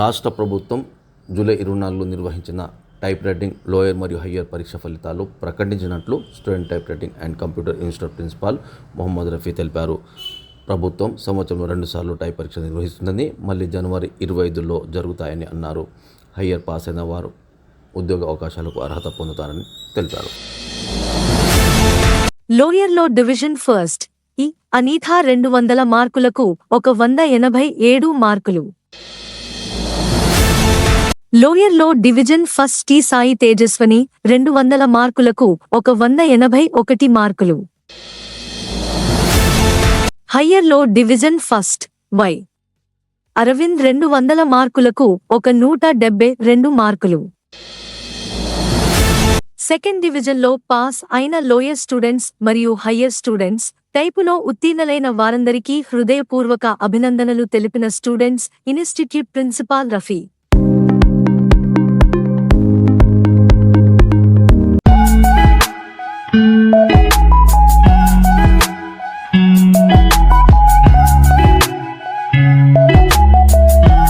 రాష్ట్ర ప్రభుత్వం జూలై ఇరవై నాలుగులో నిర్వహించిన టైప్ రైటింగ్ లోయర్ మరియు హయ్యర్ పరీక్ష ఫలితాలు ప్రకటించినట్లు student type writing and computer institute principal Mohammed Rafi తెలిపారు. ప్రభుత్వం సంవత్సరంలో రెండుసార్లు టైప్ పరీక్ష నిర్వహిస్తుందని మళ్ళీ జనవరి ఇరవై ఐదులో జరుగుతాయని అన్నారు. హయ్యర్ పాస్ అయిన వారు ఉద్యోగ అవకాశాలకు అర్హత పొందుతారని తెలిపారు. లోయర్లో డివిజన్ ఫస్ట్ ఈ అనీథా రెండు వందల మార్కులకు ఒక వంద ఎనభై ఏడు మార్కులు. లోయర్లో division first T Sai Tejaswani రెండు వందల మార్కులకు ఒక వంద ఎనభై ఒకటి మార్కులు. హయ్యర్లో డివిజన్ ఫస్ట్ వై. అరవింద్ రెండు వందల మార్కులకు ఒక నూట డెబ్బై రెండు మార్కులు. సెకండ్ డివిజన్లో పాస్ అయిన లోయర్ స్టూడెంట్స్ మరియు హయ్యర్ స్టూడెంట్స్ టైపులో ఉత్తీర్ణులైన వారందరికీ హృదయపూర్వక అభినందనలు తెలిపిన స్టూడెంట్స్ ఇన్స్టిట్యూట్ ప్రిన్సిపాల్ రఫీ.